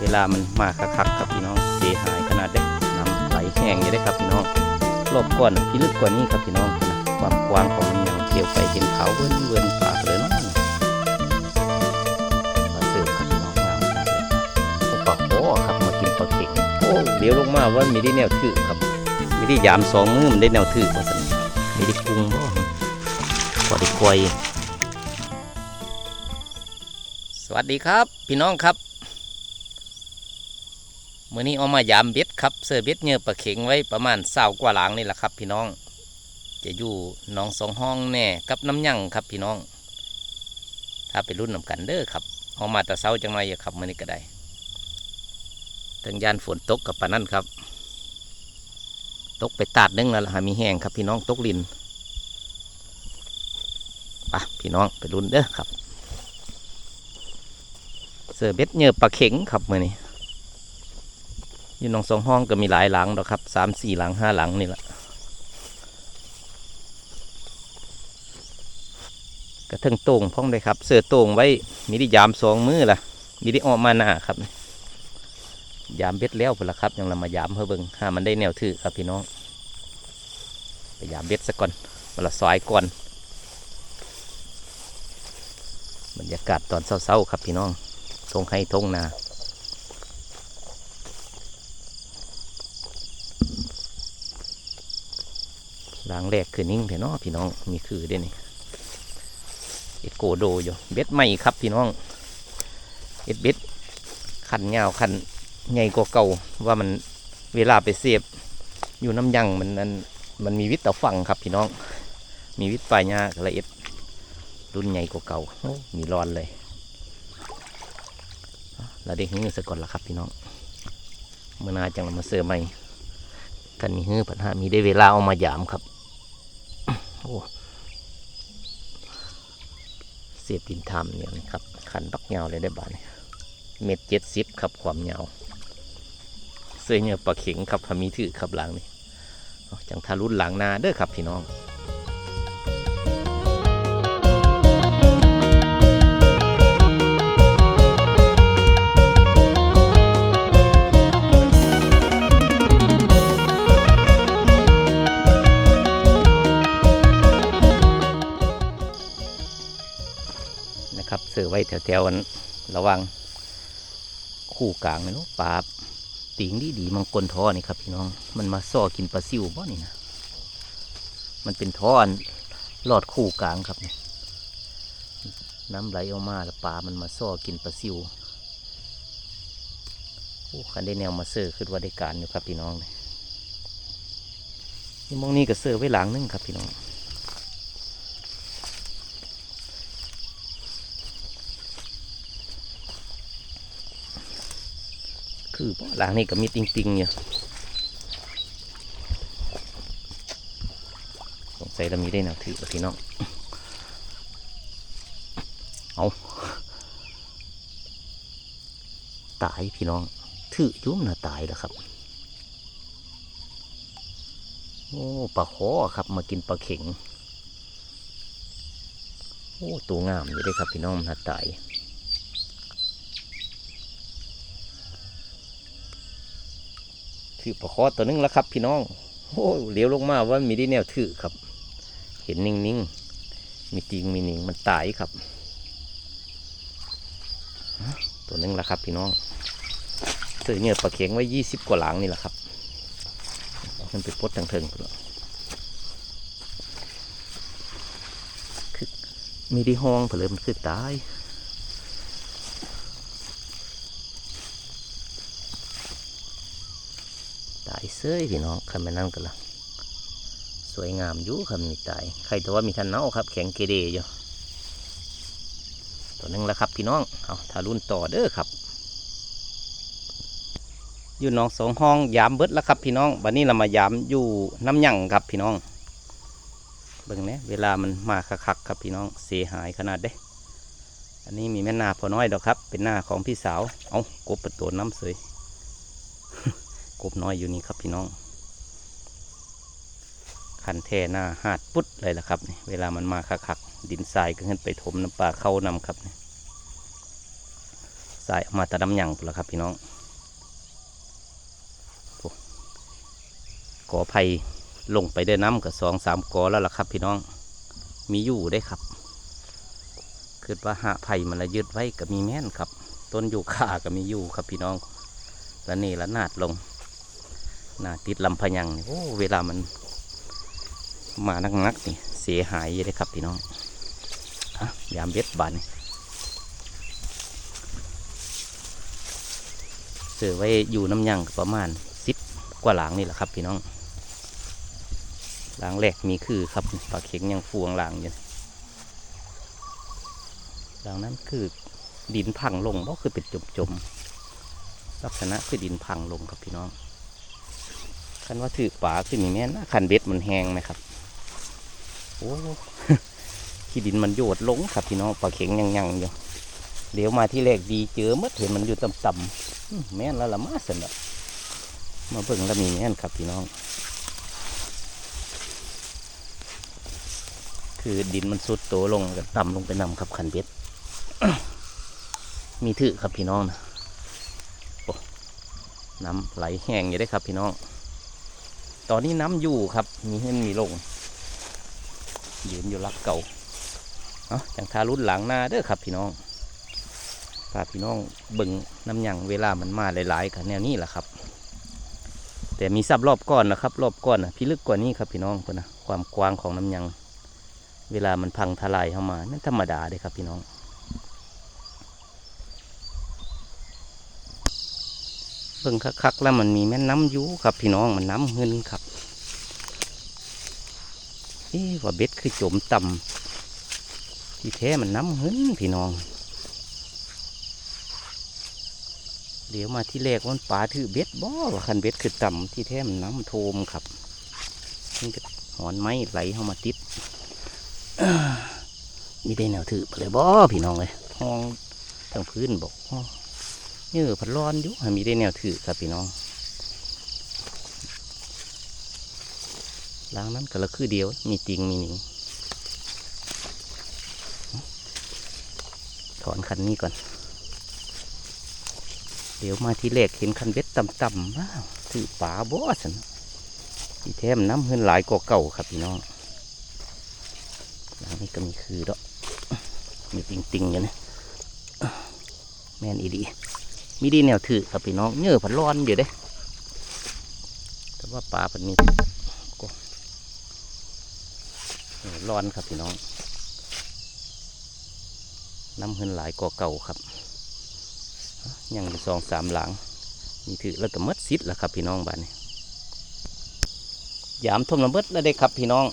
เวลามันมาคักๆครับพี่น้องเสียหายขนาดได้น้ำไหลแห้งอยู่ได้ครับพี่น้องรอบก่อนพี่ลึกกว่านี้ครับพี่น้องความกว้างของมันยังเที่ยวไปเห็นเขาเวิ้นเวิ้นปากเลยเนาะมาเสิร์ฟครับพี่น้องงามขนาดเลยปลาโอ้ครับมากินปลาเข็งโอ้เดี๋ยวลงมาว่ามีได้แนวถือครับมีได้ยามสองมือมันได้แนวถือว่าสันมีได้กุ้งบ่พอได้กวยสวัสดีครับ พี่น้องครับ มื่อนี้เอามายามเบ็ดครับเสื้อเบ็ดเนื้อปลาเข็งไว้ประมาณเศร้ากว่าหลังนี่แหละครับพี่น้อง จะอยู่หนองสองห้องแน่กับน้ำยั่งครับพี่น้อง ถ้าไปรุ่นนำกันเด้อครับเอามาแต่เช้าจังไรอย่าขับมื่อนี้ก็ได้ทั้งยานฝนตกกับปานั่นครับ ตกไปตาดนึงแล้วละหามีแห้งครับพี่น้องตกลินไปะพี่น้องไปรุ่นเด้อครับ เสื้อเบ็ดเนื้อปลาเข็งครับมื่อนี้ อยู่หนองสองห้องก็มีหลายหลังดอกครับสามสี่หลังห้าหลังนี่แหละกระเทิงโต่งพ้องเลยครับ เสื้อโต่งไว้มีได้ยามสองมือล่ะ มีได้ออกมาหน้าครับ ยามเบ็ดแล้วพละครับยังเรามายามเพื่อเบิงห้ามันได้แนวถือครับพี่น้องไปยามเบ็ดซะก่อนมาละซอยก่อนบรรยากาศตอนเศร้าๆครับพี่น้องทงให้ทงนา หลังแรกคือนิ่งเถอะเนาะพี่น้องมีคือเด้นี่เอ็ดโกโดอยู่เบ็ดใหม่ครับพี่น้องเอ็ดเบ็ดขันยาวขันใหญ่กว่าเก่าว่ามันเวลาไปเสียบอยู่น้ำยังมันนั้นมันมีวิตต่อฝั่งครับพี่น้อง มีวิตปลายยาละเอียดรุ่นใหญ่กว่าเก่ามีร้อนเลยเราได้หื้อซะก่อนละครับพี่น้องเมื่อหนาจังเรามาเสือใหม่กันมีฮื้อปัญหามีได้เวลาเอามายามครับ โอ้เสียบดินทำเนี่ยนะครับ ขันบักเงาเลยได้บาทนี่เม็ดเจ็ดสิบครับความเงาเสื้อเนี่ยปลาเข็งครับพามีถือครับหลังนี่จังทารุนหลังนาเด้อครับพี่น้อง นะครับเสือไว้แถวๆอันระหวังคู่กลางเลยเนาะปลาติงดีดีๆมังกรท่อนี่ครับพี่น้องมันมาซ่อกินปลาซิวบ่นี่นะมันเป็นท่ออันลอดคู่กลางครับนี่น้ำไหลออกมาแล้วปลามันมาซ่อกินปลาซิวโอ้คันได้แนวมาเสือขึ้นว่าได้การอยู่ครับพี่น้องนี่มองนี่ก็เสือไว้หลังนึงครับพี่น้อง คือบ่หลังนี่ก็มีติงติงๆอยู่สงสัยเรามีได้แนวถือพี่น้องเอาตายพี่น้อง ถือยุ่มนะตายแล้วครับโอ้ปลาขอครับมากินปลาเข็ง โอ้ตัวงามอยู่เด้ครับพี่น้องมันน่าตาย ถือปลาคอตัวนึงแล้วครับ พี่น้องโอ้เลี้ยวลงมาว่ามีได้แนวถือครับ เห็นนิ่งๆ มีติงมีนิ่งมันตายครับ ตัวนึงแล้วครับ พี่น้องเสือเนี่ยปลาเข็งไว้ยี่สิบกว่าหลังนี่แหละครับมันไปปลดทางเทิงพุ่นละคือมีที่ห้องเผลอมันคือตายายเซ้ยพี่น้องคันไปนั่นกันละสวยงามอยู่ครับมีตายใครแต่ว่ามีทันเน่าครับ แข็งเกเรอยู่ตัวหนึงแล้วครับพี่น้องเอาทารุ่นต่อเด้อครับ อยู่น้องสองห้องยามเบิดแล้วครับพี่น้องวันนี้เรามายามอยู่น้ำยั่งครับพี่น้องเบิ่งเนี่ยเวลามันมาคักๆครับพี่น้องเสียหายขนาดเด้ อันนี้มีแม่นาพอน้อยดอกครับ เป็นหน้าของพี่สาวเอากบประตูน้ำเสย กบน้อยอยู่นี่ครับพี่น้อง คันแท่หน้าหาดปุ๊ดเลยล่ะครับ เวลามันมาคักๆดินทรายก็ขึ้นไปถมน้ำปลาเข้านำครับนี่สายมาแตะดำหยังพุ่นละครับพี่น้องโอ้กอไผ่ลงไปได้น้ำกับสองสามกอแล้วล่ะครับ พี่น้องมีอยู่ได้ครับคือว่าหาไผ่มันละยึดไว้ก็มีแม่นครับ ต้นอยู่ขาก็มีอยู่ครับพี่น้องแล้วนี่ละนาดลง นาติดลำพยังนี่โอ้เวลามัน มานักๆนี่เสียหายเลยครับพี่น้องอะยามเบ็ดบานเสือไว้อยู่น้ำยังประมาณสิบกว่าหลังนี่แหละครับพี่น้องหลังแรกมีคือครับปลาเข็งยังฟวงหลังอยู่หลังนั้นคือดินพังลงบ่คือเป็นจมจมๆลักษณะคือดินพังลงครับพี่น้อง คันว่าถือป่าคือมีแม่นนะคันเบ็ดมันแห้งไหมครับ โอ้ที่ดินมันโยดลงครับพี่น้องปลาเข็งยังยังอยู่เดี๋ยวมาที่แรกดีเจอเมื่อเห็นมันอยู่ต่ำๆแม่นแล้วละมาสนละมาเบิ่งแล้วมีแม่นครับพี่น้อง คือดินมันสุดโตลงก็ต่ำลงไปนำครับคันเบ็ดมีถือครับพี่น้องนะน้ำไหลแห้งอยู่ได้ครับพี่น้อง ตอนนี้น้ำอยู่ครับ มีขึ้นมีลง ยืนอยู่รักเก่าเนาะจังทารุ่นหลังหน้าเด้อครับพี่น้องฝากพี่น้องเบิ่งน้ำหยังเวลามันมาหลายๆกันแนวนี้แหละครับ แต่มีซับรอบก้อนนะครับ รอบก้อนนะพี่ลึกกว่านี้ครับพี่น้องคนนะความกว้างของน้ำหยังเวลามันพังทลายเข้ามานั่นธรรมดาเลยครับพี่น้อง เบิ่งคักๆแล้วมันมีแม่น้ำยูครับ พี่น้องมันน้ำหึนครับเอ๊ว่าเบ็ดคือจมต่ำที่แท้มันน้ำหึนพี่น้อง เดี๋ยวมาที่แรกมันปลาถือเบ็ดบ่ว่าคันเบ็ดคือต่ำที่แท้มันน้ำโทมครับนี่ก็หอนไม้ไหลเข้ามาติดมีได้แนวถือไปเลยบ่พี่น้องเลยห้องทางพื้นบอกอ เนื้อพันร้อนอยู่ให้มีได้แนวถือครับพี่น้องล้างนั้นก็ละคือเดียว มีติงมีหนิงถอนคันนี้ก่อน เดี๋ยวมาที่แรกเห็นคันเบ็ดต่ำๆว้าวถือป่าบ่สันที่แท้มน้ำเฮือนหลายกว่าเก่าครับพี่น้องหลังนี้ก็มีคือดอกมีติงติงๆอยู่นะแม่นอีดี มีดีแนวถือครับพี่น้องเนื้อผันร้อนอยู่เด้แต่ว่าปลาเป็นมีก็ร้อนครับพี่น้อง น้ำเหินหลายกว่าเก่าครับยังสองสามหลังมีถือแล้วก็หมดซิดแล้วครับพี่น้องบ้านนี้ยามทมละเมิดแล้วได้ครับพี่น้อง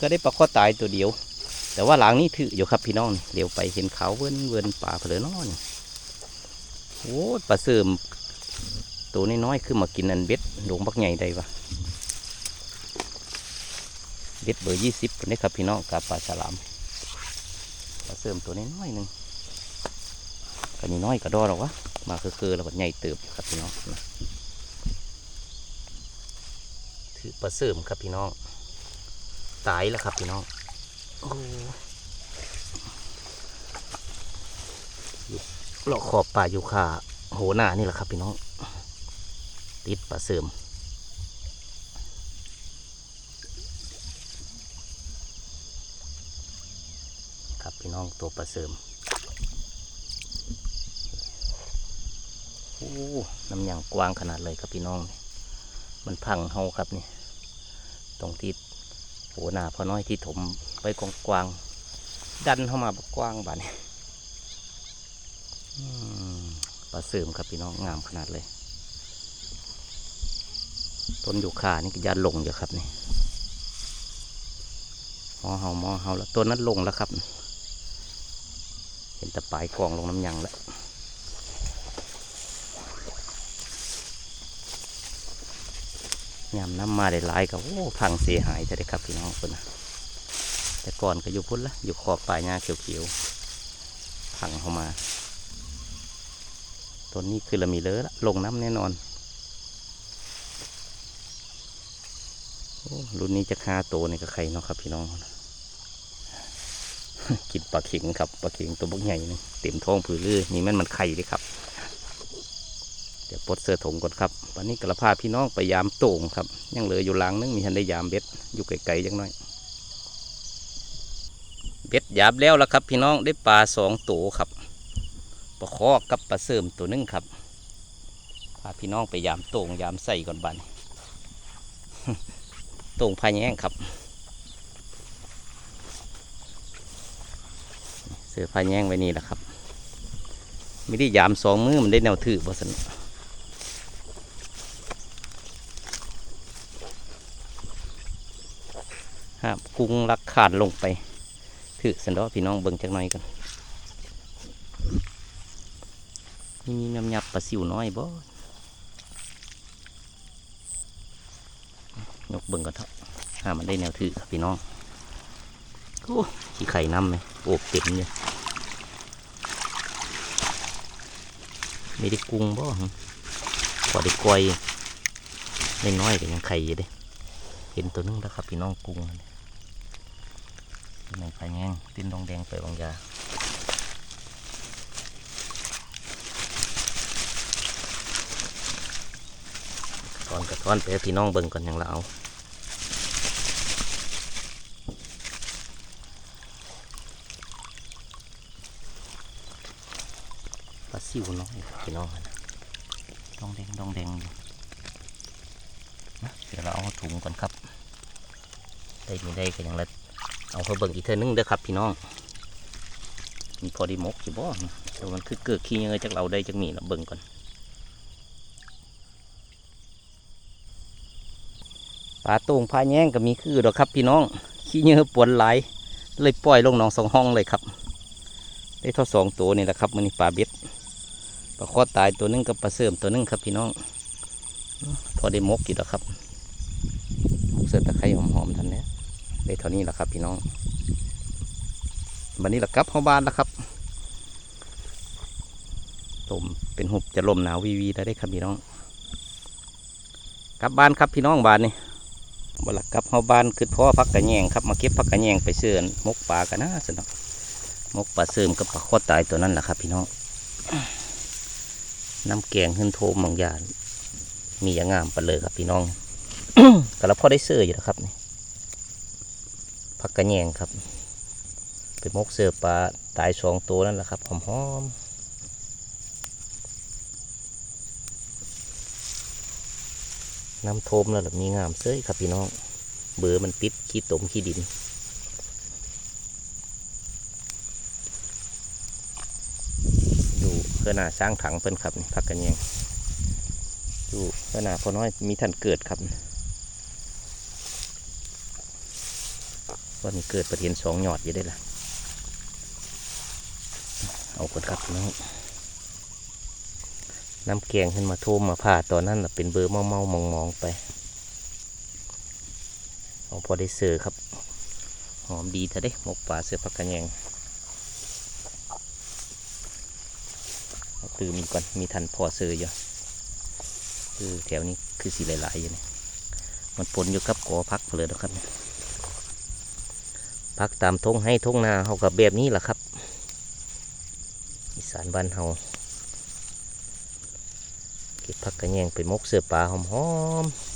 ก็ได้ปลาข้อตายตัวเดียว แต่ว่าหลังนี้ถืออยู่ครับพี่น้องเดี๋ยวไปเห็นเขาเวินเวินป่าเพลินน้อย โอ้ปลาเสริมตัวน้อยๆคือมากินอันเบ็ดหลงบักใหญ่ได้ปะเบ็ดเบอร์ยี่สิบนี่ครับพี่น้องกับปลาฉลามปลาเสริมตัวน้อยๆหนึ่งก็นี่น้อยก็ดอหรอวะมาคือๆแล้วก็ใหญ่เติบครับพี่น้องถือปลาเสริมครับพี่น้องตายแล้วครับพี่น้องโอ้อยู่ เลาะขอบป่าอยู่ขาโหหน้านี่แหละครับพี่น้อง ติดปลาเสริมครับพี่น้องตัวปลาเสริมโอ้น้ำยางกว้างขนาดเลยครับพี่น้อง มันพังเฮาครับนี่ ตรงที่โหหนาพอน้อยที่ถมไว้กว้างดันเข้ามาแบบกว้างบานี้ ปลาเสริมครับพี่น้องงามขนาดเลย ต้นยูคานี่ก็ยันลงอยู่ครับนี่มอเฮามอเฮาแล้วต้นนั้นลงแล้วครับ เห็นแตะปลายกองลงน้ำยังแล้วยามน้ำมาได้หลายก็โอ้พังเสียหายจะได้ครับพี่น้องคนนะแต่ก่อนก็อยู่พุ่นละอยู่ขอบปลายหญ้าเขียวๆพังเข้ามา ต้นนี้คือละมีเลอะละลงน้ำแน่นอนโอ้รุ่นนี้จะคาโตวนี่ก็ใครเนาะครับพี่น้องกินปลาเข็งครับปลาเข็งตัวบักใหญ่นี่เต็มท้องผือลือนี่มันมันไข่เลยครับ เดี๋ยวปลดเสื้อถงก่อนครับวันนี้กระพาพี่น้องไปยามโต่งครับ ยังเหลืออยู่หลังนึงมีทันได้ยามเบ็ดอยู่ไกลๆจังน้อยเบ็ดยามแล้วละครับ พี่น้องได้ปลาสองตัวครับ ปลาคอกับปลาเสริมตัวหนึงครับพาพี่น้องไปยามโต่งยามใส่ก่อนบันโต่งพายแย่งครับ เสือพายแย่งไว้นี่แหละครับไม่ได้ยามสองมือมันได้แนวถือบ่สนห้ามกุ้งลักขาดลงไปถือสันดอพี่น้องเบิ่งจักหน่อยกัน นี่มีน้ำยับปลาซิวน้อยบ่ยกเบิ่งกันเถอะหามันได้แนวถือครับพี่น้องโอ้ขี้ไข่น้ำไหมโอบเต็มเลยไม่ได้กุ้งบ่หึพอได้กวยได้น้อยก็ยังไข่อยู่เด้เห็นตัวนึงแล้วครับพี่น้องกุ้งนั่นในไฟแงงติ้นดองแดงไปบางยา ตอนกระท้อนไปพี่น้องเบิ่งก่อนอย่างละเอาปลาซิวน้อยพี่น้องนะดองแดงดองแดงอยู่นะเดี๋ยวเราเอาถุงก่อนครับ ได้ไม่ได้ก็ยังละเอาเขาเบิ่งอีกเทอนึงเด้อครับพี่น้องมีพอดีมกสิบ่แต่มันคือเกิดขี้เงยจากเราได้จากมีละเบิ่งก่อน ปลาต่งพาแย้งก็มีคือดอกครับพี่น้อง ขี้เงยปวนหลเลยปล่อยลงหนองสองห้องเลยครับ ได้เท่าสองตัวนี่แหละครับมันนี่ปลาเบ็ดปลาคอตายตัวหนึงกับปลาเสื่อมตัวหนึงครับพี่น้อง พอได้มกกี่ดอกครับมกเสือตะไคร้หอมๆทันเนี้ยได้เท่านี้แหละครับ พี่น้องวันนี้แหละกลับเข้าบ้านแล้วครับลมเป็นหุบจะลมหนาววีวีแล้ได้ครับพี่น้อง กลับบ้านครับพี่น้องบ้านนี่ วันละกลับเข้าบ้านคือพ่อพักกระแยงครับมาเก็บพักกระแยงไปเสื่อนมกปลากันนะสนอกมกปลาเสื่อมกับปลาข้อตายตัวนั้นแหละครับ พี่น้องน้ำแกงขึ้นโทมบางอย่างมีอย่างงามไปเลยครับพี่น้องแต่ละพ่อได้เสื้ออยู่นะครับนี่ผักกระแยงครับ เป็นมกเสื่อปลาตายสองตัวนั่นแหละครับหอมๆ น้ำโทมแล้วล่ะมีงามเซ้ยครับพี่น้อง เบือมันปิดขี้ตมขี้ดินอยู่เพื่อหน้าสร้างถังเพิ่นครับนี่ผักกระแยงอยู่เพื่อหน้าพอน้อยมีทันเกิดครับว่ามีเกิดประเทียนสองหยอดอยู่ได้ละเอาคนครับน้อง น้ำแกงขึ้นมาโทมมาผ่าตอนนั้นน่ะเป็นเบอร์เมาเมามองมองไปเอาพอได้เสือครับ หอมดีเถอะเด้หมกปลาเสือผักกระแยงเอาตื่มีก่อนมีทันพอเสืออยู่คือแถวนี้คือสีหลายๆอยู่นี่มันปนอยู่กับกอพักเลยนะครับพักตามทงให้ทงนาเขากับแบบนี้แหละครับ อีสานบ้านเฮา ก็บผักกระแยงไปมกเสือปลาหอมๆ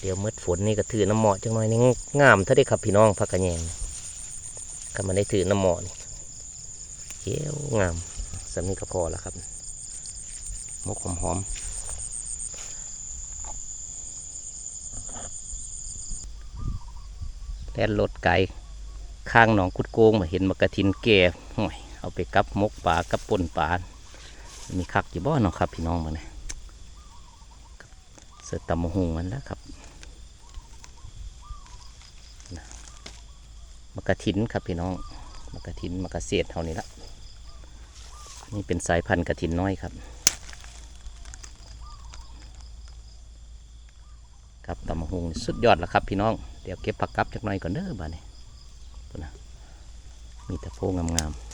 เดี๋ยวเมืดฝนนี่ก็ถือน้ำหมาะจังหน่อยนี่งามถ้าได้ครับพี่น้องผักกระแยงก็มาได้ถือน้ำหมาะนี่เขียวงามสำนี้ก็พอแล้วครับ มกหอมๆแล่นรถไกลข้างหนองกุดโกงมาเห็นมากระทินแก่ห่วย เอาไปกับมกปลากับป่นปลามีคักอยู่บ่เนาะครับพี่น้องมาเนี่ยเสือตำมะฮงมันแล้วครับนะมกระทินครับพี่น้องมากระทินมากระเสียดเท่านี้ละนี่เป็นสายพันธุ์กระทินน้อยครับ ครับตำมะฮงสุดยอดแล้วครับพี่น้องเดี๋ยวเก็บผักกับจักหน่อยก่อนเด้อบ้านนี้นนะมีแต่โพงงามๆ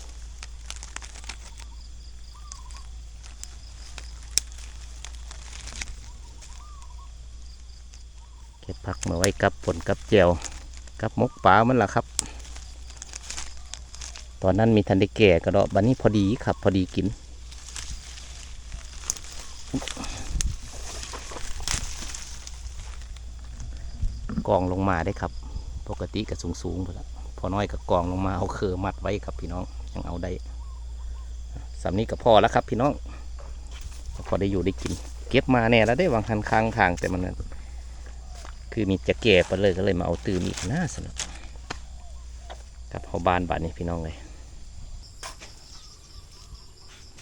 เก็บผักมาไว้กับผลกับเจียวกับมกปลามันล่ะครับ ตอนนั้นมีทันได้แก่ก็ดอกบันนี้พอดีครับพอดีกินกองลงมาได้ครับ ปกติก็สูงสูงไปแล้วพอน้อยก็กองลงมาเอาเครือมัดไว้ครับพี่น้องยังเอาได้สำนี้ก็พอแล้วครับพี่น้องพอได้อยู่ได้กิน เก็บมาแน่แล้วได้วางคันค้างทางแต่มัน คือมีจะแก่ไปเลยก็เลยมาเอาตื่นอีกน่าสนุกกับเขาบ้านบ้านนี้พี่น้องเลย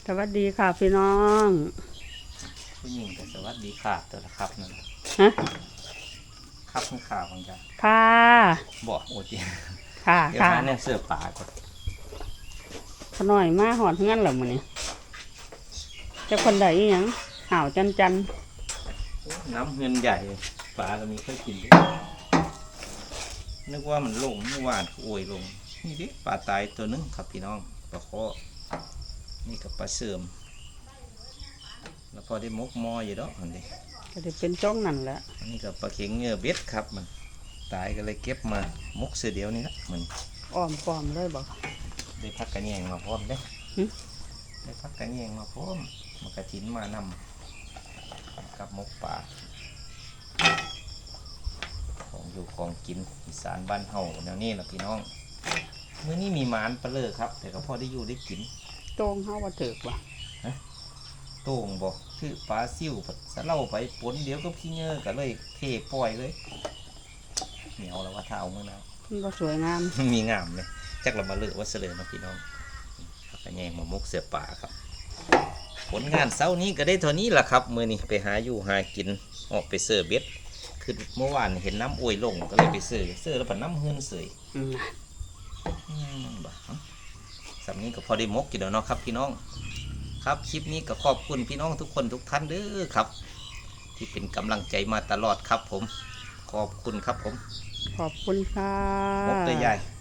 สวัสดีค่ะพี่น้องผู้หญิงก็สวัสดีค่ะตัวละครับนั่นฮะครับข้างข่าวของจ้าค่ะบอกโอ้ยค่ะเดี๋ยวค่ะหาเนี่ยเสื้อป่าก่อนขน่อยมาหอดเงื่อนเหรอมื้อนี้เจะคนใดอีหยังห่าวจันจันน้ำเงินใหญ่ ปลาก็มีเคยกินด้วยนึกว่ามันลงเมื่อวานโอยลง นี่ดิปลาตายตัวหนึงครับพี่น้องปลาเคาะนี่กับปลาเสื่อม แล้วพอได้มกมออยู่ดอกอันนี้ก็จะเป็นจ้องนั่นแหละอันนี้กับปลาเข็งเงือเบ็ดครับมัน ตายก็เลยเก็บมามกเสือเดียวนี่นะมันอ้อมปอมเลยบอกได้พักกระแยงมาพร้อมเด้หึได้พักกระแยงมาพร้อมมากระถินมานำกับมกป่า ของอยู่ของกินอีสานบ้านเฮาแนวนี้ล่ะพี่น้องมื้อนี้มีหมานปลาเลอครับ แต่ก็พอได้อยู่ได้กินโต้งเฮาว่าเถิกว่ะโต่งบอกคือปลาซิ่วสะเล่าไปปนเดี๋ยวก็พี่เงือก็เลยเทปล่อยเลยเหนียวแล้วว่าถ้าเอาเมื่อนะมันบ่สวยงาม มีงามเลยจักเรามาเลือกว่าเสลอเนาะพี่น้องผักกระแยงมามกเสือป่าครับ ผลงานเช้านี้ก็ได้เท่านี้แหละครับ มือนี้ไปหาอยู่หากินออกไปเสือเบ็ด คือเมื่อวานเห็นน้ำอวยลงก็เลยไปเสือเสือแล้วผันน้ำเฮือนเสยอืมอืมบ่เอ้าสำนี้ก็พอได้มกอยู่แล้วเนาะครับ พี่น้อง ครับคลิปนี้ก็ขอบคุณพี่น้องทุกคนทุกท่านเด้อครับ ที่เป็นกำลังใจมาตลอดครับ ผม ขอบคุณครับผม ขอบคุณค่ะมกได้ใหญ่ข